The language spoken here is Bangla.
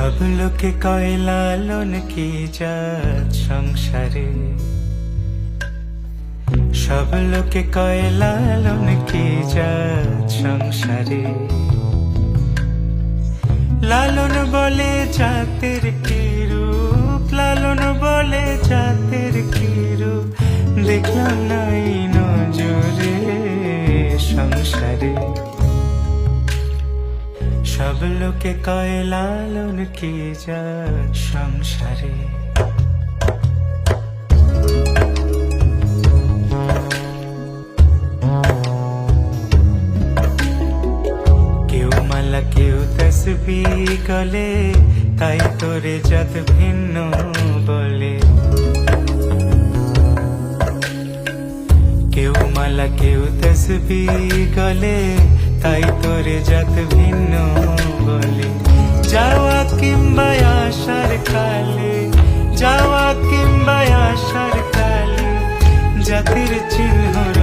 সব লোকে কয় লালন কি সংসারে? সব লোকে কয় লালন কি জাত সংসারে? লালন বলে জাতের কি রূপ? লালন বলে জাতের কি রূপ? দেখলাম নাই নজরে। সব লোকে কয়, লালন কি সংসারে? কেউ মালা, কেউ তসবি গলে, তাই তোরে জাত ভিন্ন বলে। কেউ মালা, কেউ তসবি গলে, তাই তোরে জাত ভিন্ন যাওয়া কিংবা আসার কালে যাওয়া কিংবা আসার কালে জাতির চিহ্ন